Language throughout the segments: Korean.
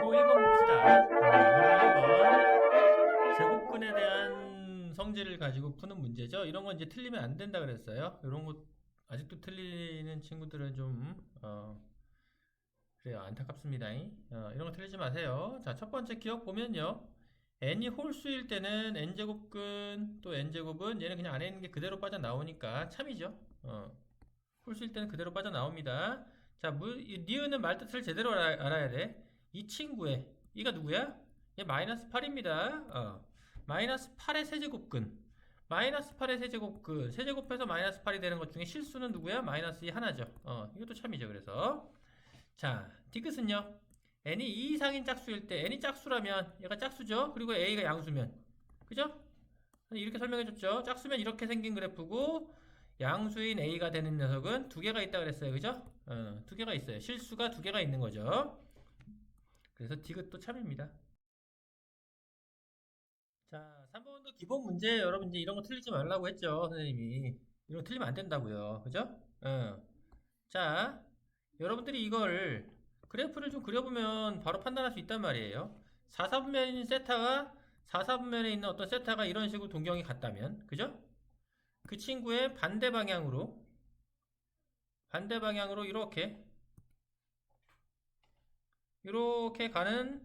요거 1번 봅시다. 요거 1번. 제곱근에 대한 성질을 가지고 푸는 문제죠. 이런 건 이제 틀리면 안 된다 그랬어요. 이런 거 아직도 틀리는 친구들은 좀, 어, 그래요. 안타깝습니다. 어, 이런 거 틀리지 마세요. 자, 첫 번째 기억 보면요. n이 홀수일 때는 n제곱근 또 n제곱은 얘는 그냥 안에 있는 게 그대로 빠져나오니까 참이죠. 어, 홀수일 때는 그대로 빠져나옵니다. 자, 무, 이 니은은 말뜻을 제대로 알아, 알아 야 돼. 이 친구의, 이가 누구야? 얘 마이너스 8입니다. 어, 마이너스 8의 세제곱근. 마이너스 8의 세제곱근. 세제곱해서 마이너스 8이 되는 것 중에 실수는 누구야? 마이너스 2 하나죠. 어, 이것도 참이죠. 그래서. 자, 디귿은요. n이 2 이상인 짝수일 때 n이 짝수라면 얘가 짝수죠. 그리고 a가 양수면 그죠? 이렇게 설명해줬죠. 짝수면 이렇게 생긴 그래프고 양수인 a가 되는 녀석은 두 개가 있다 그랬어요. 그죠? 어, 두 개가 있어요. 실수가 두 개가 있는 거죠. 그래서 디귿도 참입니다. 자, 3번도 기본 문제 여러분 이제 이런 거 틀리지 말라고 했죠. 선생님이. 이런 거 틀리면 안 된다고요. 그죠? 어. 자, 여러분들이 이걸 그래프를 좀 그려보면 바로 판단할 수 있단 말이에요. 4, 4분면인 세타가 4, 4분면에 있는 어떤 세타가 이런 식으로 동경이 같다면, 그죠? 그 친구의 반대 방향으로, 반대 방향으로 이렇게, 이렇게 가는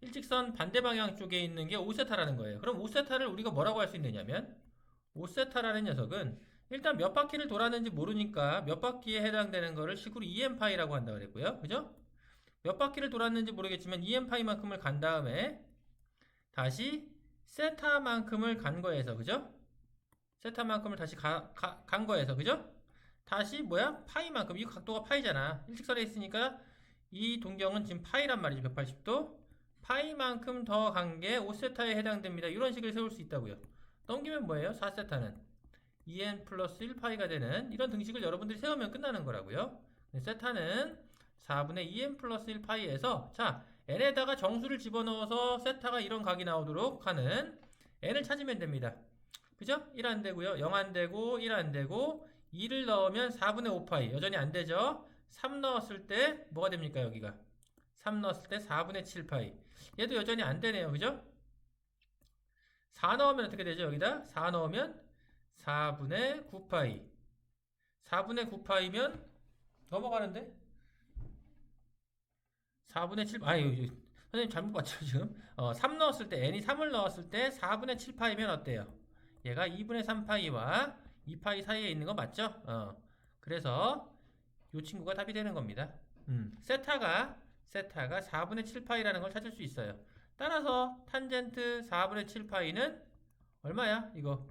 일직선 반대 방향 쪽에 있는 게 5세타라는 거예요. 그럼 5세타를 우리가 뭐라고 할 수 있느냐면, 5세타라는 녀석은 일단 몇 바퀴를 돌았는지 모르니까 몇 바퀴에 해당되는 거를 식으로 2n파이라고 한다 그랬고요. 그죠? 몇 바퀴를 돌았는지 모르겠지만 2n파이만큼을 간 다음에 다시 세타만큼을 간 거에서 그죠? 세타만큼을 다시 가, 가, 간 거에서 그죠? 다시 뭐야? 파이만큼 이 각도가 파이잖아. 일직선에 있으니까 이 동경은 지금 파이란 말이죠. 180도. 파이만큼 더 간 게 5세타에 해당됩니다. 이런 식을 세울 수 있다고요. 넘기면 뭐예요? 4세타는 2n 플러스 1파이가 되는 이런 등식을 여러분들이 세우면 끝나는 거라고요. 네, 세타는 4분의 2n 플러스 1파이에서 자 n에다가 정수를 집어넣어서 세타가 이런 각이 나오도록 하는 n을 찾으면 됩니다. 그죠? 1 안 되고요. 0 안 되고 1 안 되고 2를 넣으면 4분의 5파이 여전히 안 되죠? 3 넣었을 때 뭐가 됩니까 여기가? 3 넣었을 때 4분의 7파이 얘도 여전히 안 되네요. 그죠? 4 넣으면 어떻게 되죠? 여기다 4 넣으면 4분의 9파이 4분의 9파이면 넘어가는데 4분의 7 아니 선생님 잘못 봤죠 지금 어, 3 넣었을 때 n이 3을 넣었을 때 4분의 7파이면 어때요 얘가 2분의 3파이와 2파이 사이에 있는 거 맞죠? 어, 그래서 이 친구가 답이 되는 겁니다. 음, 세타가 세타가 4분의 7파이라는 걸 찾을 수 있어요. 따라서 탄젠트 4분의 7파이는 얼마야 이거?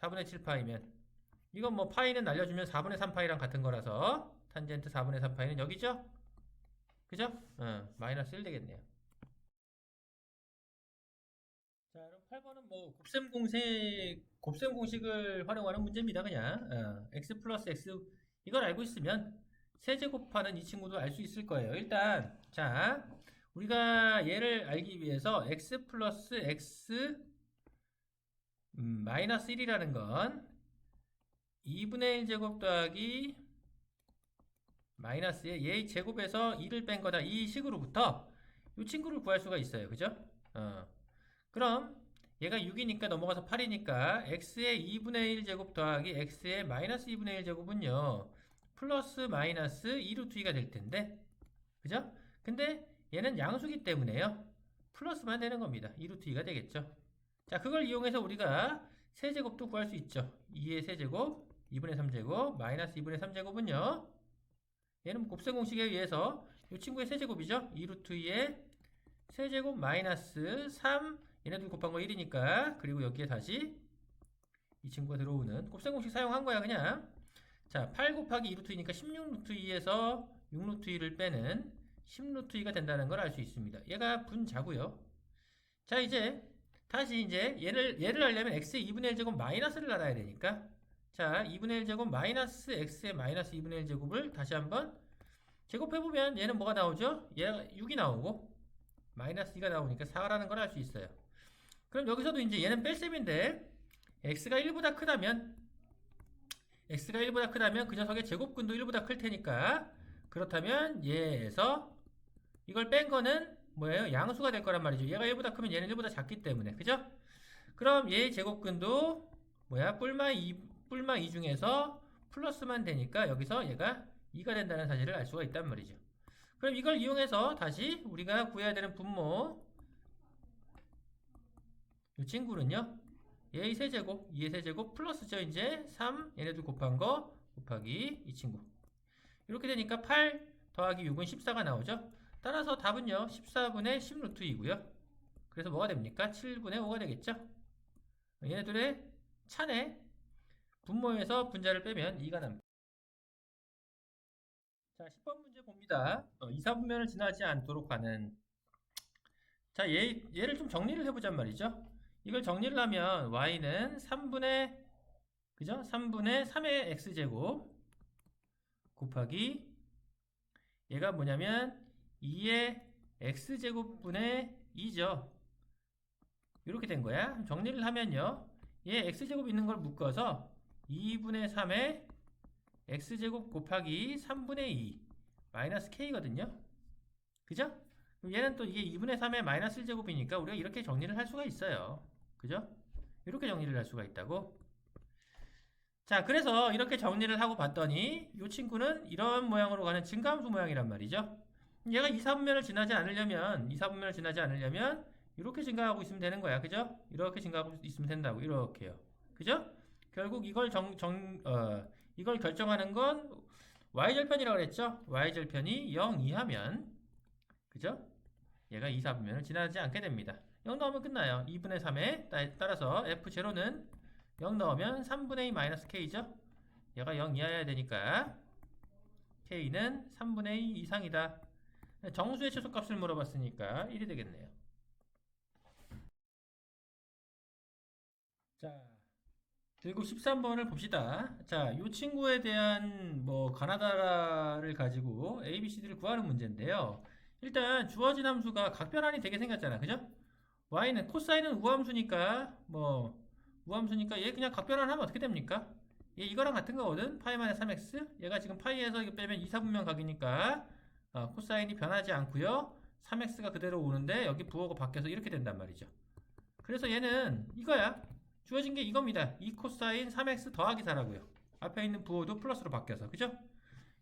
4분의 7파이면. 이건 뭐 파이는 날려주면 4분의 3파이랑 같은 거라서 탄젠트 4분의 3파이는 여기죠? 그죠? 어, 마이너스 1 되겠네요. 8번은 뭐 곱셈 공식 곱셈 공식을 활용하는 문제입니다. 그냥 어, x 플러스 x 이걸 알고 있으면 세제곱하는 이 친구도 알 수 있을 거예요. 일단 자 우리가 얘를 알기 위해서 x 플러스 x 음, 마이너스 1이라는 건 2분의 1 제곱 더하기 마이너스의 얘의 제곱에서 2를 뺀 거다. 이 식으로부터 이 친구를 구할 수가 있어요. 그죠? 어. 그럼 얘가 6이니까 넘어가서 8이니까 x의 2분의 1 제곱 더하기 x의 마이너스 2분의 1 제곱은요. 플러스 마이너스 2루트 2가 될 텐데 그죠? 근데 얘는 양수기 때문에요. 플러스만 되는 겁니다. 2루트 2가 되겠죠. 자, 그걸 이용해서 우리가 세제곱도 구할 수 있죠. 2의 세제곱, 2분의 3제곱, 마이너스 2분의 3제곱은요. 얘는 곱셈 공식에 의해서 이 친구의 세제곱이죠. 2루트 2의 세제곱 마이너스 3, 얘네들 곱한 거 1이니까. 그리고 여기에 다시 이 친구가 들어오는 곱셈 공식 사용한 거야, 그냥. 자, 8 곱하기 2루트 2니까 16루트 2에서 6루트 2를 빼는 10루트 2가 된다는 걸 알 수 있습니다. 얘가 분자고요. 자, 이제 다시 이제 얘를 얘를 알려면 x의 2분의 1 제곱 마이너스를 알아야 되니까 자 2분의 1 제곱 마이너스 x의 마이너스 2분의 1 제곱을 다시 한번 제곱해보면 얘는 뭐가 나오죠? 얘가 6이 나오고 마이너스 2가 나오니까 4라는 걸 알 수 있어요 그럼 여기서도 이제 얘는 뺄셈인데 x가 1보다 크다면 x가 1보다 크다면 그 녀석의 제곱근도 1보다 클 테니까 그렇다면 얘에서 이걸 뺀 거는 뭐예요? 양수가 될 거란 말이죠. 얘가 1보다 크면 얘는 1보다 작기 때문에. 그죠? 그럼 얘의 제곱근도 뭐야? 뿔마 2, 뿔마 2 중에서 플러스만 되니까 여기서 얘가 2가 된다는 사실을 알 수가 있단 말이죠. 그럼 이걸 이용해서 다시 우리가 구해야 되는 분모 이 친구는요. 얘의 세제곱, 2의 세제곱 플러스죠. 이제 3 얘네들 곱한 거 곱하기 이 친구. 이렇게 되니까 8 더하기 6은 14가 나오죠. 따라서 답은요. 14분의 10 루트이고요. 그래서 뭐가 됩니까? 7분의 5가 되겠죠. 얘네들의 차내 분모에서 분자를 빼면 2가 납니다. 자, 10번 문제 봅니다. 어, 이사분면을 지나지 않도록 하는 자, 얘, 얘를 좀 정리를 해보잔 말이죠. 이걸 정리를 하면 y는 3분의 그죠? 3분의 3의 x제곱 곱하기 얘가 뭐냐면 2의 x제곱분의 2죠. 이렇게 된 거야. 정리를 하면요. 얘 x제곱 있는 걸 묶어서 2분의 3의 x제곱 곱하기 3분의 2 마이너스 k거든요. 그죠? 얘는 또 이게 2분의 3의 마이너스 1제곱이니까 우리가 이렇게 정리를 할 수가 있어요. 그죠? 이렇게 정리를 할 수가 있다고. 자, 그래서 이렇게 정리를 하고 봤더니 이 친구는 이런 모양으로 가는 증가함수 모양이란 말이죠. 얘가 2, 4분면을 지나지 않으려면 2, 4분면을 지나지 않으려면 이렇게 증가하고 있으면 되는 거야. 그죠? 이렇게 증가하고 있으면 된다고. 이렇게요. 그죠? 결국 이걸 정, 정, 어, 이걸 결정하는 건 y절편이라고 그랬죠? y절편이 0 이하면 그죠? 얘가 2, 4분면을 지나지 않게 됩니다. 0 넣으면 끝나요. 2분의 3에 따라서 f0는 0 넣으면 3분의 2 마이너스 k죠? 얘가 0 이하여야 되니까 k는 3분의 2 이상이다. 정수의 최소값을 물어봤으니까 1이 되겠네요. 자, 그리고 13번을 봅시다. 자, 이 친구에 대한 뭐 가나다라를 가지고 A, B, C, D를 구하는 문제인데요. 일단 주어진 함수가 각변환이 되게 생겼잖아. 그죠? Y는 코사인은 우함수니까 뭐 우함수니까 얘 그냥 각변환 하면 어떻게 됩니까? 얘 이거랑 같은 거거든. 파이만의 3x. 얘가 지금 파이에서 이거 빼면 2, 4분면 각이니까 어, 코사인이 변하지 않고요. 3x가 그대로 오는데 여기 부호가 바뀌어서 이렇게 된단 말이죠. 그래서 얘는 이거야. 주어진 게 이겁니다. 2 코사인 3x 더하기 4라고요. 앞에 있는 부호도 플러스로 바뀌어서. 그죠?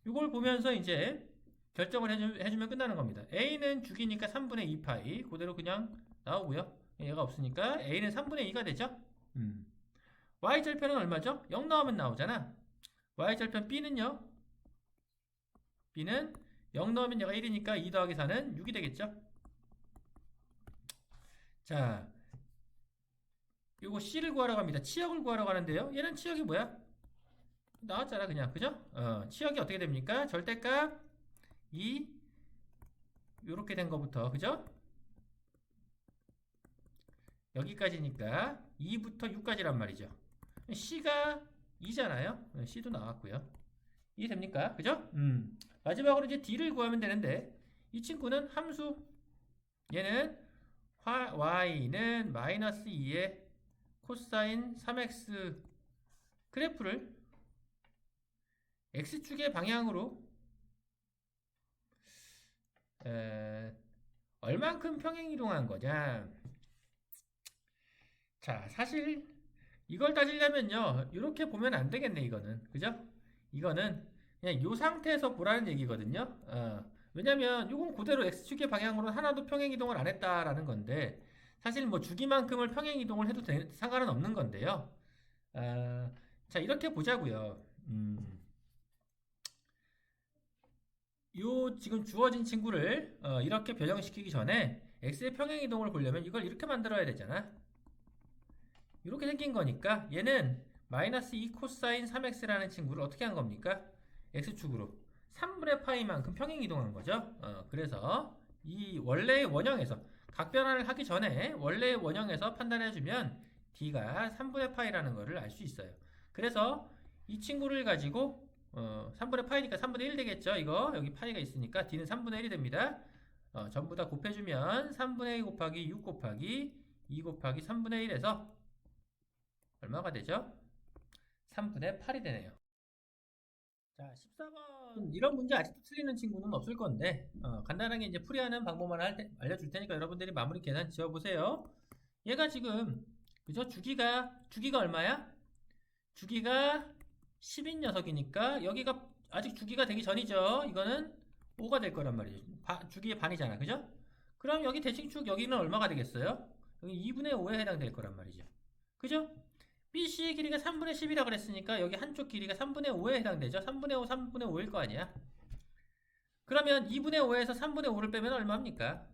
이걸 보면서 이제 결정을 해주, 해주면 끝나는 겁니다. a는 죽이니까 3분의 2파이 그대로 그냥 나오고요. 얘가 없으니까 a는 3분의 2가 되죠. 음. y절편은 얼마죠? 0 나오면 나오잖아. y절편 b는요. b는 0 넣으면 얘가 1이니까 2 더하기 4는 6이 되겠죠. 자, 요거 C를 구하러 갑니다. 치역을 구하러 가는데요. 얘는 치역이 뭐야? 나왔잖아 그냥 그죠? 어, 치역이 어떻게 됩니까? 절대값 2 요렇게 된 거부터 그죠? 여기까지니까 2부터 6까지란 말이죠. C가 2잖아요. C도 나왔고요. 이해 됩니까? 그죠? 음. 마지막으로 이제 D를 구하면 되는데 이 친구는 함수 얘는 화, y는 마이너스 2의 코사인 3x 그래프를 x축의 방향으로 에, 얼만큼 평행 이동한 거냐 자 사실 이걸 따지려면요. 이렇게 보면 안 되겠네 이거는. 그죠? 이거는 그냥 이 상태에서 보라는 얘기거든요. 어, 왜냐면 이건 그대로 x축의 방향으로 하나도 평행 이동을 안 했다라는 건데 사실 뭐 주기만큼을 평행 이동을 해도 되, 상관은 없는 건데요. 아, 자 이렇게 보자고요. 음, 요 지금 주어진 친구를 어, 이렇게 변형시키기 전에 x의 평행 이동을 보려면 이걸 이렇게 만들어야 되잖아. 이렇게 생긴 거니까 얘는 마이너스 2 코사인 3x라는 친구를 어떻게 한 겁니까? x축으로 3분의 파이만큼 평행 이동한 거죠. 어, 그래서 이 원래의 원형에서 각변환을 하기 전에 원래의 원형에서 판단해주면 d가 3분의 파이라는 것을 알 수 있어요. 그래서 이 친구를 가지고 어, 3분의 파이니까 3분의 1 되겠죠. 이거 여기 파이가 있으니까 d는 3분의 1이 됩니다. 어, 전부 다 곱해주면 3분의 2 곱하기 6 곱하기 2 곱하기 3분의 1에서 얼마가 되죠? 3분의 8이 되네요. 자, 14번 이런 문제 아직도 틀리는 친구는 없을 건데 어, 간단하게 이제 풀이하는 방법만 할 테- 알려줄 테니까 여러분들이 마무리 계산 지어보세요. 얘가 지금 그죠? 주기가 주기가 얼마야? 주기가 10인 녀석이니까 여기가 아직 주기가 되기 전이죠. 이거는 5가 될 거란 말이죠. 바- 주기의 반이잖아. 그죠? 그럼 여기 대칭축 여기는 얼마가 되겠어요? 여기 2분의 5에 해당될 거란 말이죠. 그죠? BC의 길이가 3분의 10이라 그랬으니까 여기 한쪽 길이가 3분의 5에 해당되죠. 3분의 5, 3분의 5일 거 아니야. 그러면 2분의 5에서 3분의 5를 빼면 얼마입니까?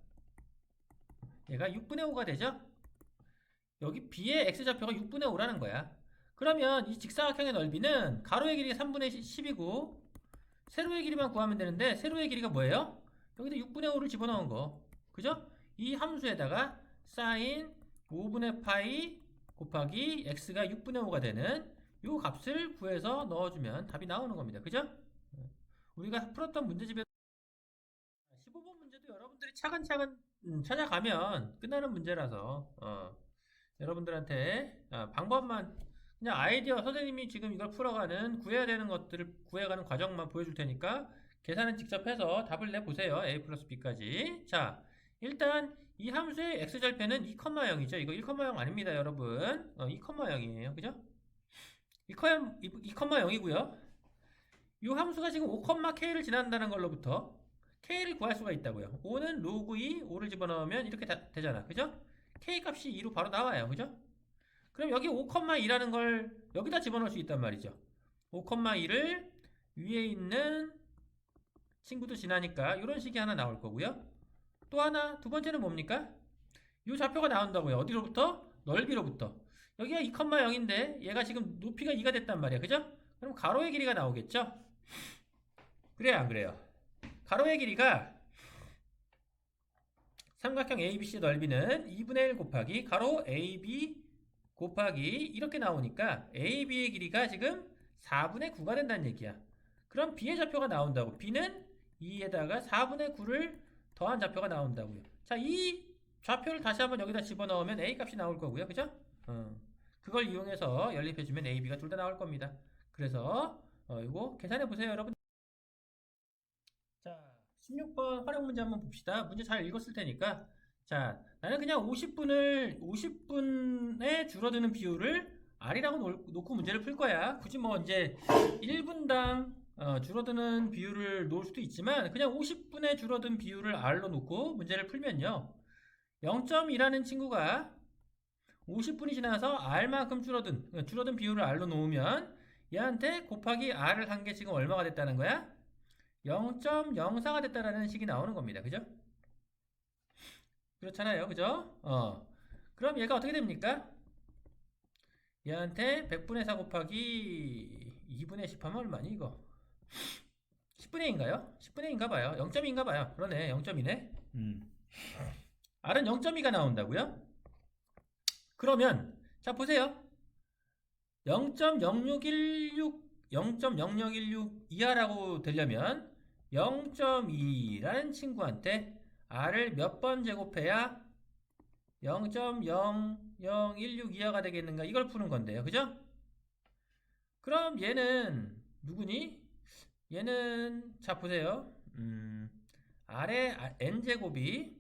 얘가 6분의 5가 되죠? 여기 B의 X좌표가 6분의 5라는 거야. 그러면 이 직사각형의 넓이는 가로의 길이가 3분의 10이고 세로의 길이만 구하면 되는데 세로의 길이가 뭐예요? 여기다 6분의 5를 집어넣은 거. 그죠? 이 함수에다가 사인 5분의 파이 곱하기 x가 6분의 5가 되는 요 값을 구해서 넣어주면 답이 나오는 겁니다. 그죠? 우리가 풀었던 문제집에 15번 문제도 여러분들이 차근차근 음, 찾아가면 끝나는 문제라서 어, 여러분들한테 아, 방법만 그냥 아이디어 선생님이 지금 이걸 풀어가는 구해야 되는 것들을 구해가는 과정만 보여줄 테니까 계산은 직접 해서 답을 내보세요. a 플러스 b까지. 자, 일단 이 함수의 x절편은 2,0이죠. 이거 1,0 아닙니다, 여러분. 어, 2,0이에요. 그죠? 2,0이고요. 이 함수가 지금 5,k를 지난다는 걸로부터 k를 구할 수가 있다고요. 5는 로그 2, 5를 집어넣으면 이렇게 다- 되잖아. 그죠? k 값이 2로 바로 나와요. 그죠? 그럼 여기 5,2라는 걸 여기다 집어넣을 수 있단 말이죠. 5,2를 위에 있는 친구도 지나니까 이런 식이 하나 나올 거고요. 또 하나 두 번째는 뭡니까? 이 좌표가 나온다고요. 어디로부터? 넓이로부터. 여기가 2,0인데 얘가 지금 높이가 2가 됐단 말이야. 그죠? 그럼 가로의 길이가 나오겠죠? 그래요, 안 그래요? 가로의 길이가 삼각형 ABC 넓이는 2분의 1 곱하기 가로 AB 곱하기 이렇게 나오니까 AB의 길이가 지금 4분의 9가 된다는 얘기야. 그럼 B의 좌표가 나온다고. B는 2에다가 4분의 9를 더한 좌표가 나온다고요. 자, 이 좌표를 다시 한번 여기다 집어넣으면 A 값이 나올 거고요. 그죠? 어. 그걸 이용해서 연립해주면 A, B가 둘 다 나올 겁니다. 그래서 어, 이거 계산해 보세요, 여러분. 자, 16번 활용 문제 한번 봅시다. 문제 잘 읽었을 테니까. 자, 나는 그냥 50분을 50분에 줄어드는 비율을 R이라고 놓- 놓고 문제를 풀 거야. 굳이 뭐 이제 1분당 어, 줄어드는 비율을 놓을 수도 있지만 그냥 50분에 줄어든 비율을 R로 놓고 문제를 풀면요. 0.2라는 친구가 50분이 지나서 R만큼 줄어든 줄어든 비율을 R로 놓으면 얘한테 곱하기 R을 한 게 지금 얼마가 됐다는 거야? 0.04가 됐다라는 식이 나오는 겁니다. 그죠? 그렇잖아요. 그죠? 어. 그럼 얘가 어떻게 됩니까? 얘한테 100분의 4 곱하기 2분의 10 하면 얼마니 이거? 10분의 2인가요? 10분의 2인가 봐요. 0.2인가 봐요. 그러네. 0.2네. 음. R은 0.2가 나온다고요? 그러면 자 보세요. 0.0616 0.0016 이하라고 되려면 0.2라는 친구한테 R을 몇 번 제곱해야 0.0016 이하가 되겠는가 이걸 푸는 건데요. 그죠? 그럼 얘는 누구니? 얘는 자 보세요. 음, R의 n제곱이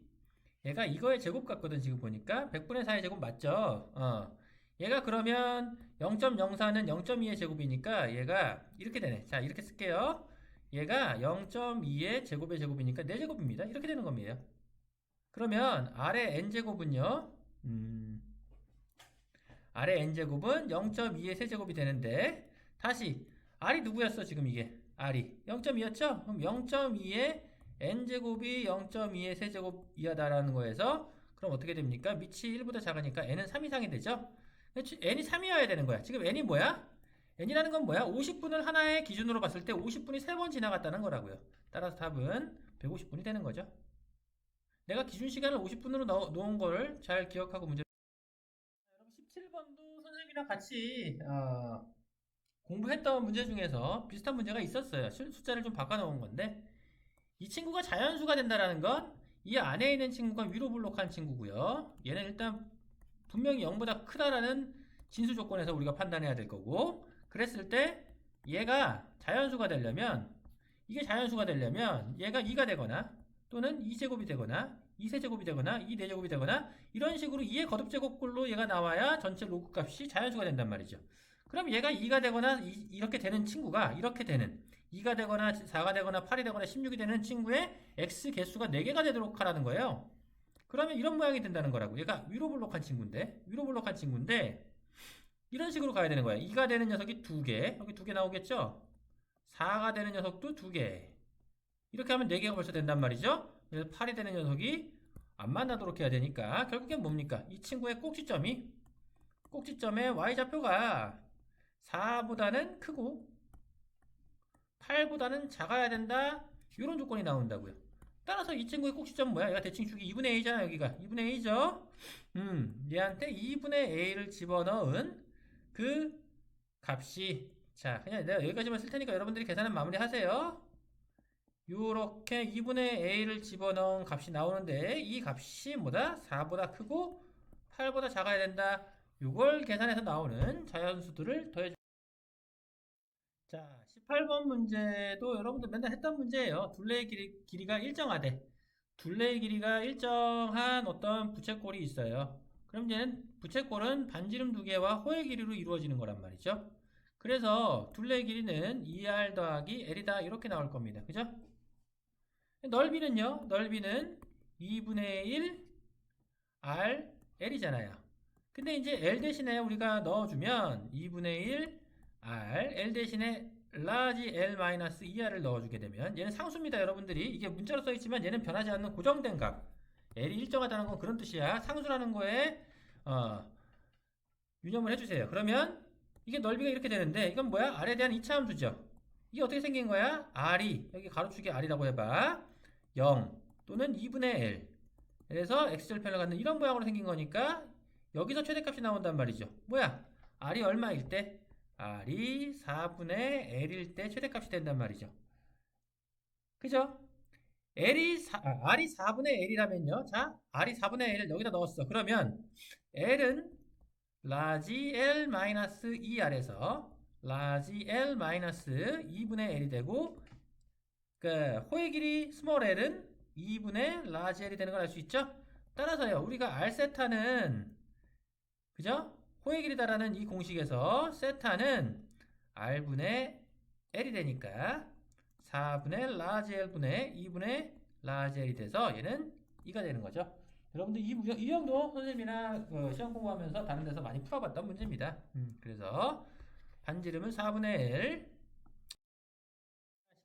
얘가 이거의 제곱 같거든 지금 보니까 100분의 4의 제곱 맞죠? 어. 얘가 그러면 0.04는 0.2의 제곱이니까 얘가 이렇게 되네. 자 이렇게 쓸게요. 얘가 0.2의 제곱의 제곱이니까 4제곱입니다. 이렇게 되는 겁니다. 그러면 R의 n제곱은요. 음, R의 n제곱은 0.2의 세제곱이 되는데 다시 R이 누구였어 지금 이게 R이 0.2였죠? 그럼 0.2의 n제곱이 0.2의 세제곱 이하다라는 거에서 그럼 어떻게 됩니까? 밑이 1보다 작으니까 n은 3 이상이 되죠? n이 3이어야 되는 거야. 지금 n이 뭐야? n이라는 건 뭐야? 50분을 하나의 기준으로 봤을 때 50분이 3번 지나갔다는 거라고요. 따라서 답은 150분이 되는 거죠. 내가 기준 시간을 50분으로 넣, 놓은 거를 잘 기억하고 문제 여러분 17번도 선생님이랑 같이 어, 공부했던 문제 중에서 비슷한 문제가 있었어요. 수- 숫자를 좀 바꿔 놓은 건데 이 친구가 자연수가 된다라는 건 이 안에 있는 친구가 위로 블록한 친구고요. 얘는 일단 분명히 0보다 크다라는 진수 조건에서 우리가 판단해야 될 거고 그랬을 때 얘가 자연수가 되려면 이게 자연수가 되려면 얘가 2가 되거나 또는 2제곱이 되거나 2세제곱이 되거나 2내제곱이 되거나 이런 식으로 2의 거듭제곱꼴로 얘가 나와야 전체 로그 값이 자연수가 된단 말이죠. 그럼 얘가 2가 되거나 이, 렇게 되는 친구가 이렇게 되는 2가 되거나 4가 되거나 8이 되거나 16이 되는 친구의 x 개수가 4개가 되도록 하라는 거예요. 그러면 이런 모양이 된다는 거라고. 얘가 위로 블록한 친구인데 위로 블록한 친구인데 이런 식으로 가야 되는 거예요. 2가 되는 녀석이 2개 여기 2개 나오겠죠? 4가 되는 녀석도 2개 이렇게 하면 4개가 벌써 된단 말이죠. 그래서 8이 되는 녀석이 안 만나도록 해야 되니까 결국엔 뭡니까? 이 친구의 꼭지점이 꼭지점의 y좌표가 4보다는 크고 8보다는 작아야 된다. 이런 조건이 나온다고요. 따라서 이 친구의 꼭지점 뭐야? 얘가 대칭 축이 2분의 a잖아 여기가 2분의 a죠. 음, 얘한테 2분의 a를 집어넣은 그 값이 자 그냥 내가 여기까지만 쓸 테니까 여러분들이 계산은 마무리 하세요. 요렇게 2분의 a를 집어넣은 값이 나오는데 이 값이 뭐다? 4보다 크고 8보다 작아야 된다. 요걸 계산해서 나오는 자연수들을 더해 자, 18번 문제도 여러분들 맨날 했던 문제예요. 둘레의 길이, 길이가 일정하대. 둘레의 길이가 일정한 어떤 부채꼴이 있어요. 그럼 얘는 부채꼴은 반지름 두 개와 호의 길이로 이루어지는 거란 말이죠. 그래서 둘레의 길이는 2r 더하기 l이다 이렇게 나올 겁니다. 그죠? 넓이는요. 넓이는 2분의 1 r l이잖아요. 근데 이제 l 대신에 우리가 넣어주면 2분의 1 r l 대신에 large l 마이너스 2r을 넣어주게 되면 얘는 상수입니다 여러분들이. 이게 문자로 써있지만 얘는 변하지 않는 고정된 값. L이 일정하다는 건 그런 뜻이야. 상수라는 거에 어, 유념을 해주세요. 그러면 이게 넓이가 이렇게 되는데 이건 뭐야? R에 대한 이차함수죠. 이게 어떻게 생긴 거야? R이 여기 가로축에 r이라고 해봐. 0 또는 2분의 l. 그래서 x절편을 갖는 이런 모양으로 생긴 거니까 여기서 최대값이 나온단 말이죠 뭐야 r이 얼마일 때 R이 4분의 L일 때 최대값이 된단 말이죠. 그죠? L이 4, 아, R이 4분의 L이라면요. 자, R이 4분의 L을 여기다 넣었어. 그러면 L은 라지 L 마이너스 2R에서 라지 L 마이너스 2분의 L이 되고 그 호의 길이 스몰 L은 2분의 라지 L이 되는 걸 알 수 있죠? 따라서요. 우리가 R 세타는 그죠? 호의 길이다라는 이 공식에서 세타는 r분의 l이 되니까 4분의 라지 l분의 2분의 라지 l이 돼서 얘는 2가 되는 거죠. 여러분들 이, 이 형도 선생님이나 그 시험 공부하면서 다른 데서 많이 풀어봤던 문제입니다. 음, 그래서 반지름은 4분의 L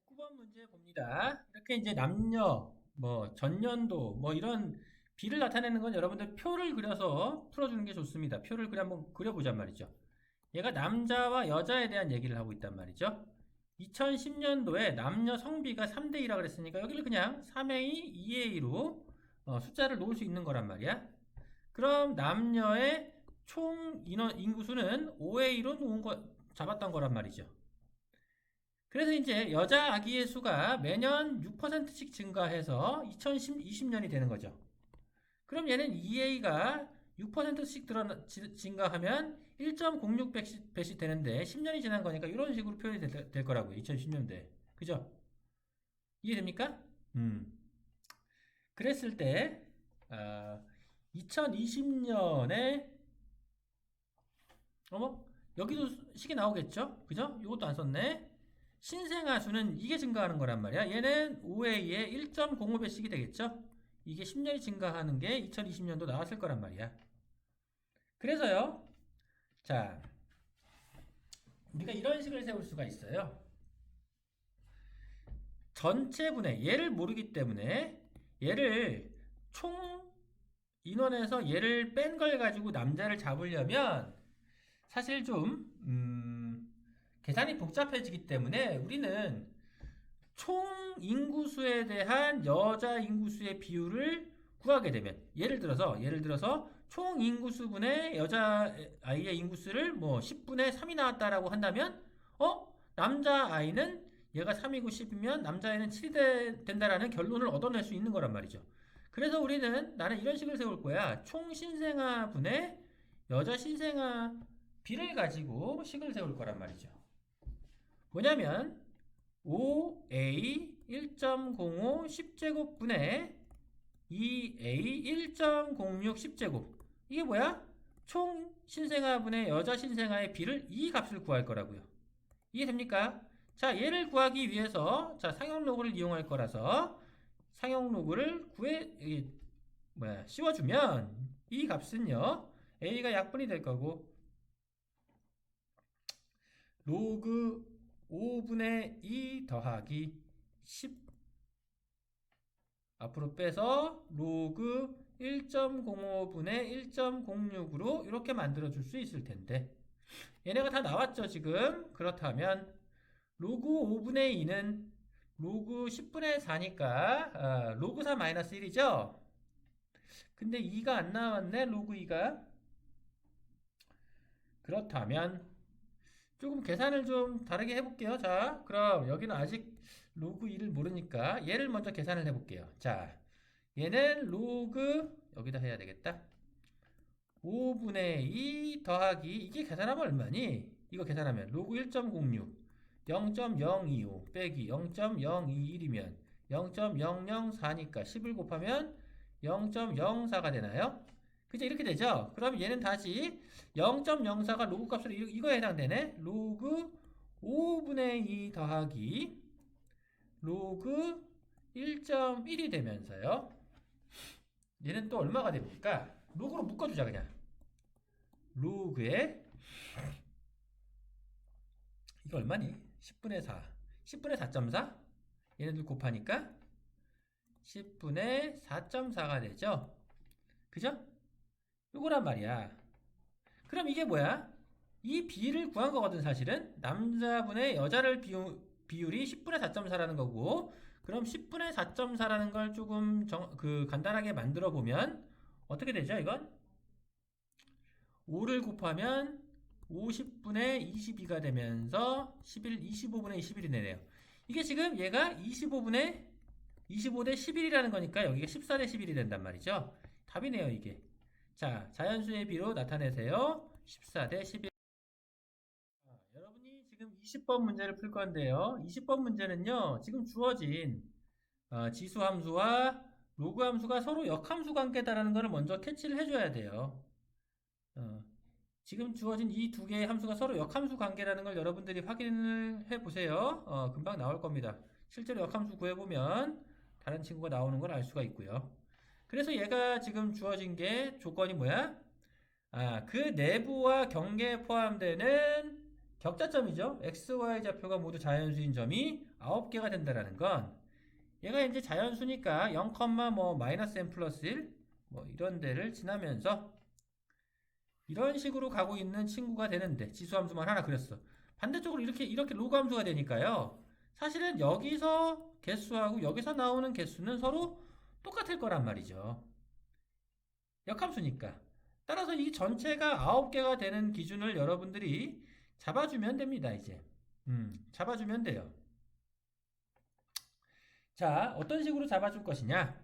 19번 문제 봅니다. 이렇게 이제 남녀, 뭐 전년도, 뭐 이런 비를 나타내는 건 여러분들 표를 그려서 풀어주는 게 좋습니다. 표를 그려 한번 그려보자 말이죠. 얘가 남자와 여자에 대한 얘기를 하고 있단 말이죠. 2010년도에 남녀 성비가 3대2라 그랬으니까 여기를 그냥 3A, 2A로 어, 숫자를 놓을 수 있는 거란 말이야. 그럼 남녀의 총 인원 인구수는 5A로 놓은 거 잡았던 거란 말이죠. 그래서 이제 여자 아기의 수가 매년 6%씩 증가해서 2020년이 되는 거죠. 그럼 얘는 EA가 6%씩 들어 증가하면 1.06배씩 배씩 되는데 10년이 지난 거니까 이런 식으로 표현이 될, 될 거라고요. 2010년대. 그죠? 이해됩니까? 음. 그랬을 때 어, 2020년에 어머 여기도 식이 나오겠죠? 그죠? 이것도 안 썼네. 신생아 수는 이게 증가하는 거란 말이야. 얘는 5A에 1.05배씩이 되겠죠? 이게 10년이 증가하는 게 2020년도 나왔을 거란 말이야. 그래서요. 자, 우리가 이런 식을 세울 수가 있어요. 전체 분의 얘를 모르기 때문에 얘를 총 인원에서 얘를 뺀 걸 가지고 남자를 잡으려면 사실 좀 음, 계산이 복잡해지기 때문에 우리는 총 인구수에 대한 여자 인구수의 비율을 구하게 되면 예를 들어서 예를 들어서 총 인구수분의 여자 아이의 인구수를 뭐 10분의 3이 나왔다라고 한다면 어 남자 아이는 얘가 3이고 10이면 남자아이는 7이 된다라는 결론을 얻어낼 수 있는 거란 말이죠. 그래서 우리는 나는 이런 식을 세울 거야. 총 신생아 분의 여자 신생아 비를 가지고 식을 세울 거란 말이죠. 뭐냐면 5a 1.05 10제곱분의 2a 1.06 10제곱 이게 뭐야? 총 신생아분의 여자 신생아의 비를 이 값을 구할 거라고요. 이해됩니까? 자, 얘를 구하기 위해서 자, 상용 로그를 이용할 거라서 상용 로그를 구해 이, 뭐야? 씌워 주면 이 값은요. a가 약분이 될 거고 로그 5분의 2 더하기 10 앞으로 빼서 로그 1.05분의 1.06으로 이렇게 만들어 줄 수 있을 텐데. 얘네가 다 나왔죠 지금? 그렇다면 로그 5분의 2는 로그 10분의 4니까 아, 로그 4 마이너스 1이죠? 근데 2가 안 나왔네 로그 2가. 그렇다면 조금 계산을 좀 다르게 해볼게요 자 그럼 여기는 아직 로그 2를 모르니까 얘를 먼저 계산을 해볼게요 자 얘는 로그 여기다 해야 되겠다 5분의 2 더하기 이게 계산하면 얼마니? 이거 계산하면 로그 1.06 0.025 빼기 0.021이면 0.004니까 10을 곱하면 0.04가 되나요? 그죠? 이렇게 되죠? 그럼 얘는 다시 0.04가 로그 값으로 이- 이거에 해당되네? 로그 5분의 2 더하기 로그 1.1이 되면서요. 얘는 또 얼마가 됩니까? 로그로 묶어주자 그냥. 로그에 이게 얼마니? 10분의 4. 10분의 4.4? 얘네들 곱하니까 10분의 4.4가 되죠? 그죠? 요거란 말이야. 그럼 이게 뭐야? 이 비를 구한 거거든 사실은. 남자분의 여자를 비유, 비율이 10분의 4.4라는 거고 그럼 10분의 4.4라는 걸 조금 정, 그 간단하게 만들어 보면 어떻게 되죠 이건? 5를 곱하면 50분의 22가 되면서 11, 25분의 21이 되네요. 이게 지금 얘가 25분의 25대 11이라는 거니까 여기가 14대 11이 된단 말이죠. 답이네요 이게. 자, 자연수의 비로 나타내세요. 14대 11. 자, 여러분이 지금 20번 문제를 풀 건데요. 20번 문제는요, 지금 주어진 어, 지수 함수와 로그 함수가 서로 역함수 관계다라는 것을 먼저 캐치를 해줘야 돼요. 어, 지금 주어진 이 두 개의 함수가 서로 역함수 관계라는 걸 여러분들이 확인을 해 보세요. 어, 금방 나올 겁니다. 실제로 역함수 구해보면 다른 친구가 나오는 걸 알 수가 있고요. 그래서 얘가 지금 주어진 게 조건이 뭐야? 아, 그 내부와 경계에 포함되는 격자점이죠. x, y 좌표가 모두 자연수인 점이 9개가 된다라는 건 얘가 이제 자연수니까 0, 뭐 마이너스 n 플러스 1 뭐 이런 데를 지나면서 이런 식으로 가고 있는 친구가 되는데 지수함수만 하나 그렸어. 반대쪽으로 이렇게 이렇게 로그 함수가 되니까요. 사실은 여기서 개수하고 여기서 나오는 개수는 서로 똑같을 거란 말이죠. 역함수니까. 따라서 이 전체가 9개가 되는 기준을 여러분들이 잡아주면 됩니다, 이제. 음, 잡아주면 돼요. 자, 어떤 식으로 잡아줄 것이냐?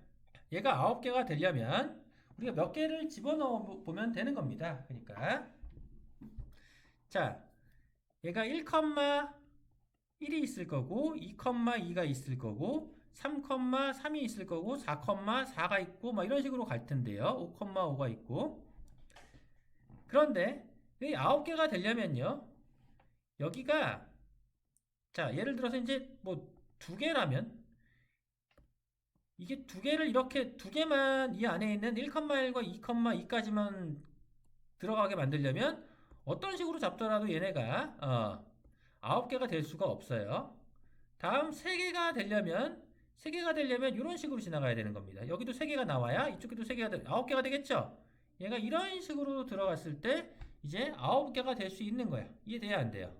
얘가 9개가 되려면 우리가 몇 개를 집어넣어 보면 되는 겁니다. 그러니까. 자, 얘가 1,1이 있을 거고, 2,2가 있을 거고, 3,3이 있을 거고, 4,4가 있고, 막 이런 식으로 갈 텐데요. 5,5가 있고. 그런데, 이 9개가 되려면요. 여기가, 자, 예를 들어서 이제 뭐 두 개라면, 이게 두 개를 이렇게 두 개만 이 안에 있는 1,1과 2,2까지만 들어가게 만들려면 어떤 식으로 잡더라도 얘네가 어, 9개가 될 수가 없어요. 다음 3개가 되려면 3개가 되려면 이런 식으로 지나가야 되는 겁니다. 여기도 3개가 나와야 이쪽에도 3개가 되, 9개가 되겠죠? 얘가 이런 식으로 들어갔을 때 이제 9개가 될 수 있는 거야. 이해돼야 안 돼요?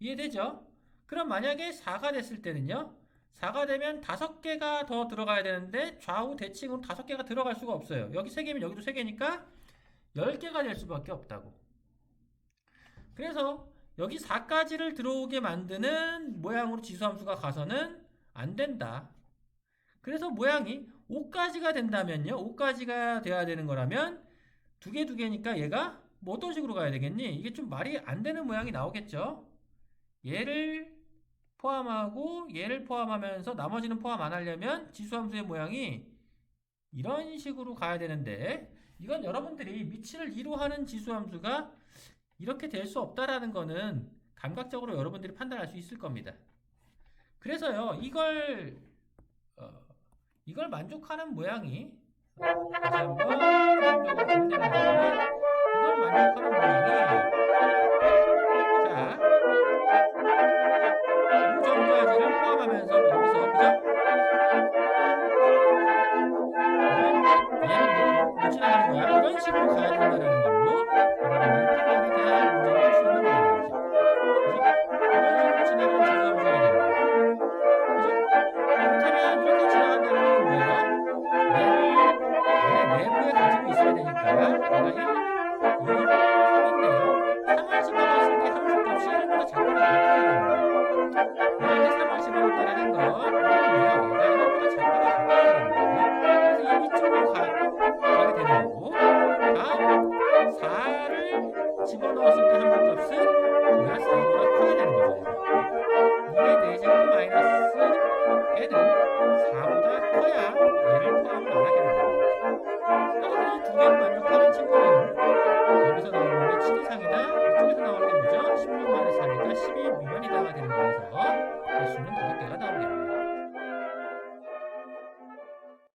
이해되죠? 그럼 만약에 4가 됐을 때는요. 4가 되면 5개가 더 들어가야 되는데 좌우 대칭으로 5개가 들어갈 수가 없어요. 여기 3개면 여기도 3개니까 10개가 될 수밖에 없다고. 그래서 여기 4까지를 들어오게 만드는 모양으로 지수함수가 가서는 안 된다. 그래서 모양이 5까지가 된다면요. 5까지가 돼야 되는 거라면 두 개 두 개니까 얘가 뭐 어떤 식으로 가야 되겠니? 이게 좀 말이 안 되는 모양이 나오겠죠. 얘를 포함하고 얘를 포함하면서 나머지는 포함 안 하려면 지수함수의 모양이 이런 식으로 가야 되는데 이건 여러분들이 미치를 2로 하는 지수함수가 이렇게 될 수 없다라는 거는 감각적으로 여러분들이 판단할 수 있을 겁니다. 그래서요 이걸 어, 이걸 만족하는 모양이 어, 이걸 만족하는 모양이 자 5점까지를 포함하면서 여기서 그죠? 얘를 못 지나가는 거야. 이런 식으로 가야 된다는 걸로 여러분들